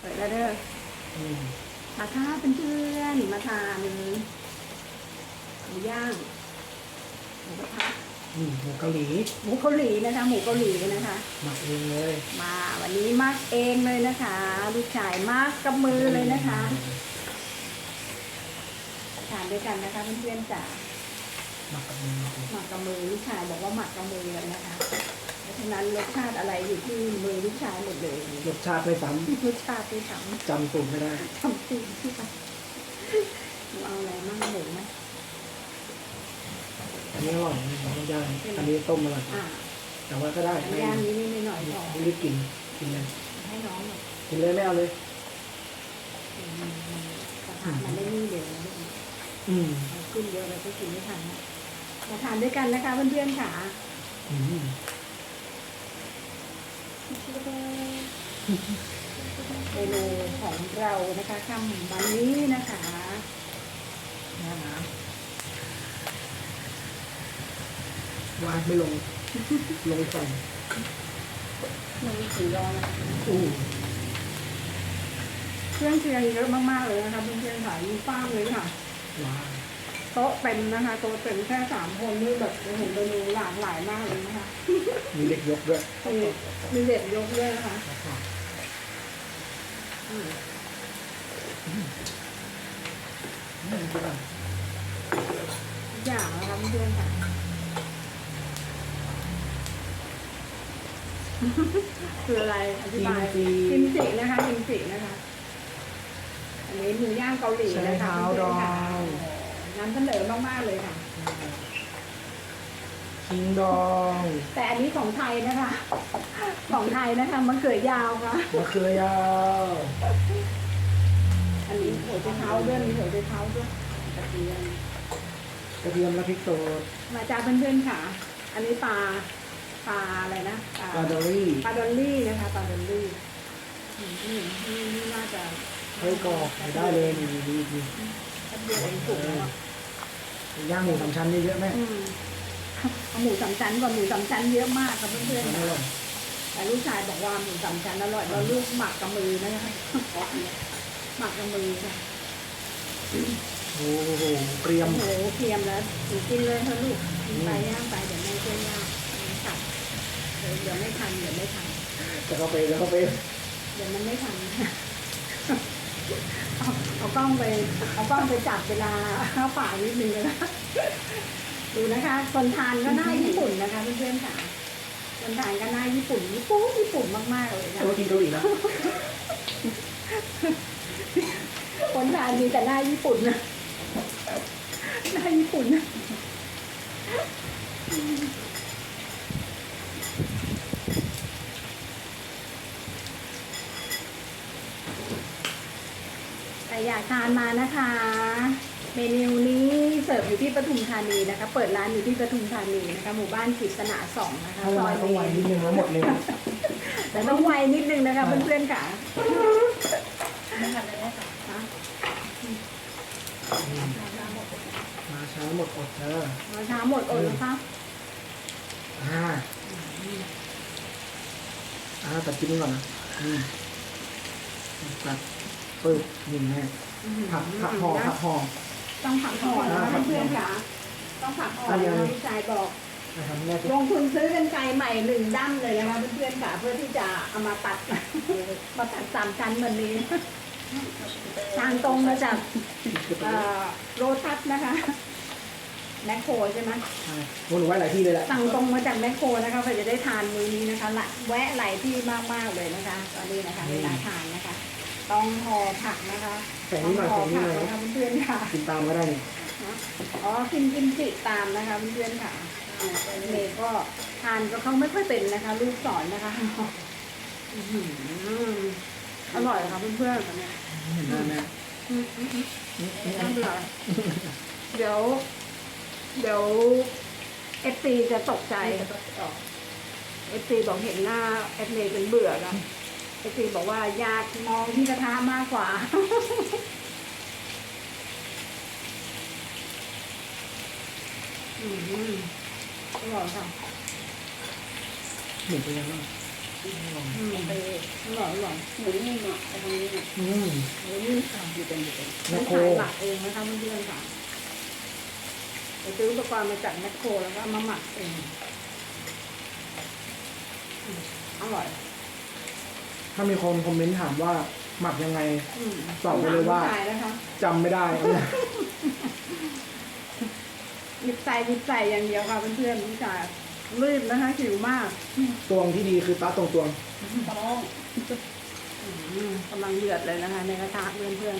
เปิดแล้วเด้ออืมมาค่ะเพื่อนๆมาทานหมูย่างหมูกระทะอืมหมูเกาหลีหมูเกาหลีนะคะหมูเกาหลีนะคะหมักเองเลย มาวันนี้มักเองเลยนะคะลูกชายมักกับมือเลยนะคะทานด้วยกันนะคะเพื่อนๆจ๋าหมักกับมือหมักเองหมักกับมือลูกชายบอกว่าหมักกับมือเลยนะคะเพ ราะฉะนั้นรสชาติอะไรอยู่ที่มือลูกชายหมดเลยรสชาติไม่ซ้รสชาติที่ทำจำสูตรไม่ได้ำทำจริงที่ไปหนูเอาอะไรมั่งหมูไหมอันนี้อร่อยหมูย่างอันนี้ต้มอร่อยอ่าแต่ว่าก็ได้อันไม่ย่างนี้นิดหน่อยพอไม่ได้กินกินเลยให้น้องหน่อยกินเลยไม่เอาเลยอืมมันกระทะมันได้นี่เดี๋ยวนะลูกอืมเอาขึ้นเยอะเราก็กินไม่ทันนะมาทานด้วยกันนะคะเพื่อนๆค่ะ อืม เมนูของเรานะคะค่ำวันนี้นะคะนะคะวางไม่ลง ลงใส่มันมีสีร้อนนะคะอู้เครื่องเคียงเยอะมากๆเลยนะคะเพื่อนๆค่ะมีฟ้างเลยค่ะว้าว โต๊ะเต็มนะคะโต๊ะเต็มแค่สามคนนี่แบบโอ้โหเมนูหลากหลายมากเลยนะคะมีเด็กยกด้วยมีมีเด็ดยกด้วยนะคะอืมอืมใช่ป่ะทุกอย่างนะคะเพื่อนๆค่ะคืออะไรอธิบายกิมจินะคะกิมจินะคะ อันนี้หมูย่างเกาหลีใช้นะคะเท้าดอง น้ำเสนอมากๆเลยค่ะ คิงดองแต่อันนี้ของไทยนะคะ ของไทยนะคะมะเขือยาวค่ะ มะเขือยาวอันนี้หัวใจเท้าด้วยมีหัวใจเท้าด้วยกระเทียมกระเทียมและพริกสดมาจ้าเพื่อนๆค่ะ อันนี้ปลาปลาอะไรนะปลาดอลลี่ปลาดอลลี่นะคะปลาดอลลี่อืมนี่นี่นี่น่าจะไส้กรอกใส่ได้เลยนี่ดีดี แป๊บเดียวเองสุกแล้วอะ ย่างหมูสามชั้นเยอะๆแม่อืมเอาหมูสามชั้นก่อนหมูสามชั้นเยอะมากค่ะเพื่อนอๆร่ค่ะอยแต่ลูกชายบอกว่าหมูสามชั้นอร่อยแล้วลูกหมักกับมือนะคะหมักกับมือค่ะโอ้โหเตรียมโอ้โหเค็มแล้วหนูกินเลยเถอะลูกกินไปย่างไปเดี๋ยวแม่ช่วยย่างค่ะเดี๋ยวเดี๋ยวไม่ทันเดี๋ยวไม่ทันจะเข้าไปแล้วเข้าไปเดี๋ยวมันไม่ทัน เอาเอากล้องไปเอากล้องไปจับเวลาเข้าป่ากนิดนึงเลยนะดูนะคะคนทานก็หน้าญี่ปุ่นนะคะเพื่อนๆค่ะคนทานก็หน้าญี่ปุ่นญี่ปุ่นญี่ปุ่นมากๆเลยนะตัวกินเกาหลีนะคนทานมีแต่หน้าญี่ปุ่นนะหน้าญี่ปุ่นนะ อยากทานมานะคะ เมนูนี้เสิร์ฟอยู่ที่ปทุมธานีนะคะ เปิดร้านอยู่ที่ปทุมธานีนะคะ หมู่บ้านกฤษณาสองนะคะถ้าซวาอยยต้องไวนิดนึงแล้วหมดเลยแต่ต้องไวนิดนึงนะคะเพื่อนๆค่ะมาช้าหมดอดเธอมาช้าหมดอดนะคะอ่าอ่าตัดกินก่อนนะอืมตัด ปึ๊บนี่แม่ผักผักห่อผักห่อต้องผักห่อนะอ่าคะเพื่อนๆค่ะต้องผักห่ออะเดี๋นะยวคะพี่ชายบอกนะครับแม่ลงทุนซื้อกันไกลใหม่หนึ่งดั้มเลยนะคะเพื่อนๆค่ะเพื่อที่จะเอามาตัด มาตัดสามชั้นวันนี้ ทางตรงมาจากเอ่อโรทัสนะคะแมคโครใช่ไหมใช่วนไว้หลายที่เลยแหละสั่งตรงมาจากแมคโครนะคะเพื่อจะได้ทานมื้อนี้นะคะละแวะหลายที่มากๆเลยนะคะตอนนี้นะคะเวลาทานนะคะ ต้องห่อผักนะคะใส่นี่หน่อยต้ใส่องนี่ห่อหน่ผัอกยนะคะเพื่อนๆค่ะ กินตามก็ได้นี่อ๋อกินกิมจิตามนะคะเพื่อนๆค่ะเมย์ก็ทานก็เขาไม่ค่อยเป็นนะคะ ลูกสอนนะคะอื้อหืออร่อยค่ะเพื่อนๆค่ะเนี่ยเห็นหน้าแม่อืมอืมอืมน่าเบื่อเดี๋ยว เดี๋ยวเอฟซีจะตกใจเอฟซีบอกเห็นหน้าเอฟเมย์เป็นเบื่อแล้ว เอฟซีบอกว่าอยากมองที่กระทะมากกว่า อืมอร่อยค่ะหมูเป็นยังไงบ้งอืมอร่อยอร่อยหมูนิ่มอะแต่ตรงนี้นะอืมนี่ค่ะอยู่เป็นอยู่เป็นแมม่คโครขายหมักเองนะคะเพื่อนๆค่ะไปซื้ออุปกรณ์มาจากแมคโครแล้วก็มาหมักเองอืมอร่อย ถ้ามีคนคอมเมนต์ถามว่าหมักยังไง อืมตอบไปเลยว่าขายนะคะจำไม่ได้ หยิบใส่หยิบใส่อย่างเดียวค่ะเพื่อนๆพี่ชายรีบนะคะหิวมากตวงที่ดีคือตาตรงตวงต้องอืมกำลังเดือดเลยนะคะ ในกระทะเพื่อน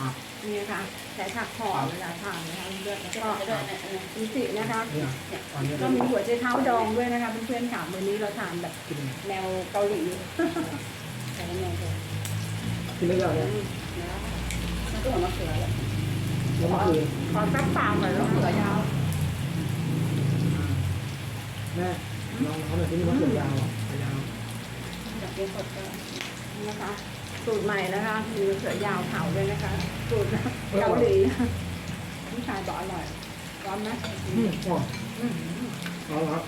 อะๆ นี่นะคะใช้ผักห่อเวลาทานนะคะเพื่อนๆแล้วก็ก็จะด้วยเนี่ยกิมจินะคะเนี่ยอันนี้ก็มีหัวใจเท้าดองด้วยนะคะเพื่อนๆค่ะมื้อนี้เราทานแบบกินแนวเกาหลีแต่ละแนวเลยกินได้ยังเนี่ยมันก็เหมือนมะเขือแหละแล้วมาคือขอสักปากหน่อยแล้วมะเขือยาวแม่ลองเขาหน่อยที่นี่มะเขือยาวอะยาวจากเรียนสดก็นี่นะคะ สูตรใหม่นะคะมีมะเขือยาวเผาด้วยนะคะ สูตรเกาหลีพี่ชายบอกอร่อยร้อนไหมอืมอ๋ออืมเอาละครับ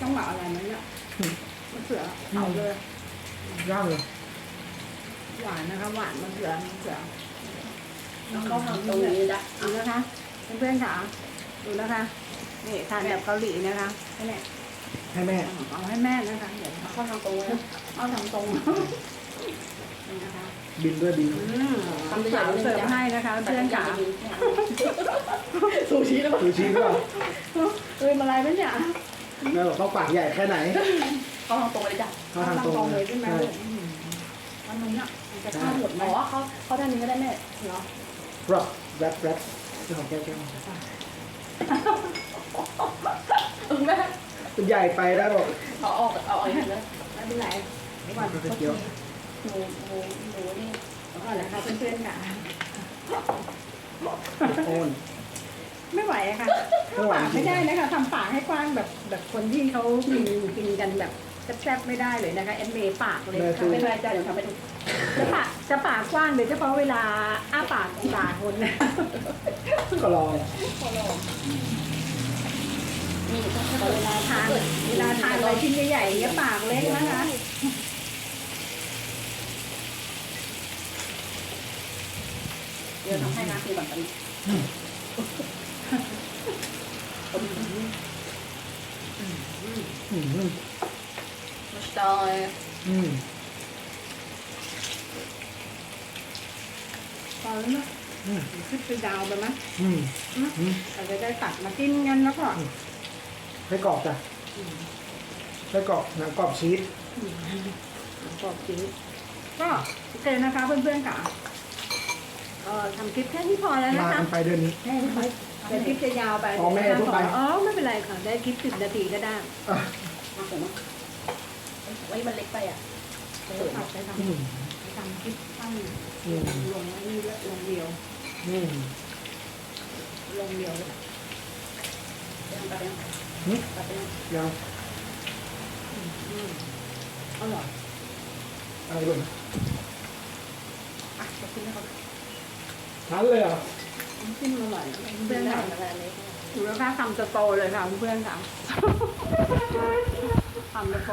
ต้องหมักอะไรไหมเนี่ยมะเขือเผาเลยย่างเลยหวานนะคะ หวานมะเขือมะเขือแล้วก็ทำตรงนี้จ้ะดูนะคะเพื่อนๆค่ะดูนะคะนี่ทานแบบเกาหลีนะคะนี่แหละให้แม่เอาให้แม่นะคะเดี๋ยวเขาทำตรงนี้เอาทำตรง นี่นะคะบินด้วยบินอืมทำสาวเสิร์ฟให้นะคะเพื่อนๆค่ะซูชิแล้วซูชิด้วยเอ้ยมาอะไรไหมเนี่ยแม่บอกเขาปากใหญ่แค่ไหนเขาทำตรงเลยจ้ะเขาทางตรงเลยใช่ไหมใช่อืมวันนี้เนี่ยมันจะเข้าหมดไหมอ๋อเขาเขาด้านนี้ก็ได้แม่เหรอรอบแรปแรปเรื่องของแก้วแก้วแม่มันใหญ่ไปแล้วบอกเอาออกเอาออกอย่างนี้เลยไม่เป็นไรเดี๋ยวก่อนก็เกี่ยว หมูหมูหมูนี่เอาก่อนนะคะเพื่อนๆค่ะ โอนไม่ไหวอะค่ะไม่ไหวปากไม่ได้นะคะทำปากให้กว้างแบบแบบคนที่เขากินกินกันแบบแซ่บๆไม่ได้เลยนะคะเอ็นเมย์ปากเลยทำเป็นไรจ้ะเดี๋ยวทำให้ดูจะปากจะปากกว้างโดยเฉพาะเวลาอ้าปากด่าคนนะก็ลองมีต้องเวลาทานเวลาทานอะไรชิ้นใหญ่ๆอย่างเงี้ยปากเล็กนะคะ เดี๋ยวทำให้นะคือแบบนี้อืมมาสตอยอืม พอแล้วเนอะอืมคลิปไปยาวไปไหมอืมอืมเราจะได้ตัดมากินกันแล้วก็ไส้กรอกจ้ะไส้กรอกหนังกรอบชีสกรอบชีสก็โอเคนะคะเพื่อนๆค่ะ เอ่อทำคลิปแค่นี้พอแล้วนะมาคะกันไปเดือนนี้ แค่นี้พอเดี๋ยวคลิปจะยาวไปอ๋อแม่พูดไป อ๋อไม่เป็นไรค่ะ ได้คลิปสิบนาทีก็ได้อะมาผมไว้มันเล็กไปอะเดี๋ยวตัดไปทำอืมไปทำคลิปตั้งอืมลงนี่ละลงเดียว อืม ลงเดียวเลยจะทำตัดยังหึตัดยังยังอืมอร่อย อะไรบ้างอะจะขึ้นให้เขา ทานเลยเหรอน้ำจิ้มอร่อยนะเพื่เพื่ออนนทำค่ะอะไรเล็กดูแล้วค่ะทำจะโตเลยค่ะเพื่อนค่ะทำจะโต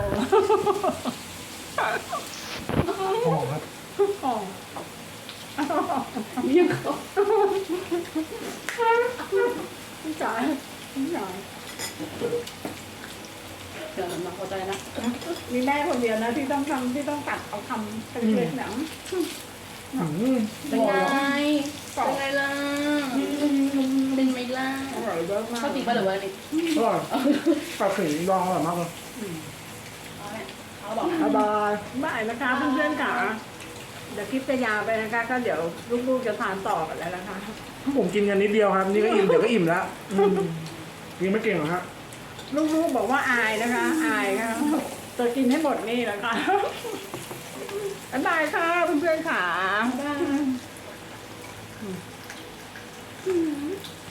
หอมครับอ๋อยังเขาพี่จ๋าพี่จ๋าเดี๋ยวมาพอใจนะ มีแม่คนเดียวนะที่ต้องทำที่ต้องตัดเอาคำเป็นเล็กๆหนังอืม เป็นไงเป็นไงล่ะเป็นไหมล่ะอร่อยเยอะมากเขาติดมาหรือว่านี่อร่อยปลาขิงดองอร่อยมากเลยเขาเนี่ยเขาบอกนะบ๊ายบายบ่ายนะคะเพื่อนๆค่ะเดี๋ยวคลิปจะยาวไปนะคะ ก็เดี๋ยวลูกๆจะทานต่อกันแล้วนะคะผมกินกันนิดเดียวครับ นี่ก็อิ่มเดี๋ยวก็อิ่มแล้วอืมกินไม่เก่งหรอกฮะลูกๆบอกว่าอายนะคะ อายค่ะจะกินให้หมดนี่แหละค่ะ บ๊าบายค่ะเพื่อนๆค่ะบ๊ายบาย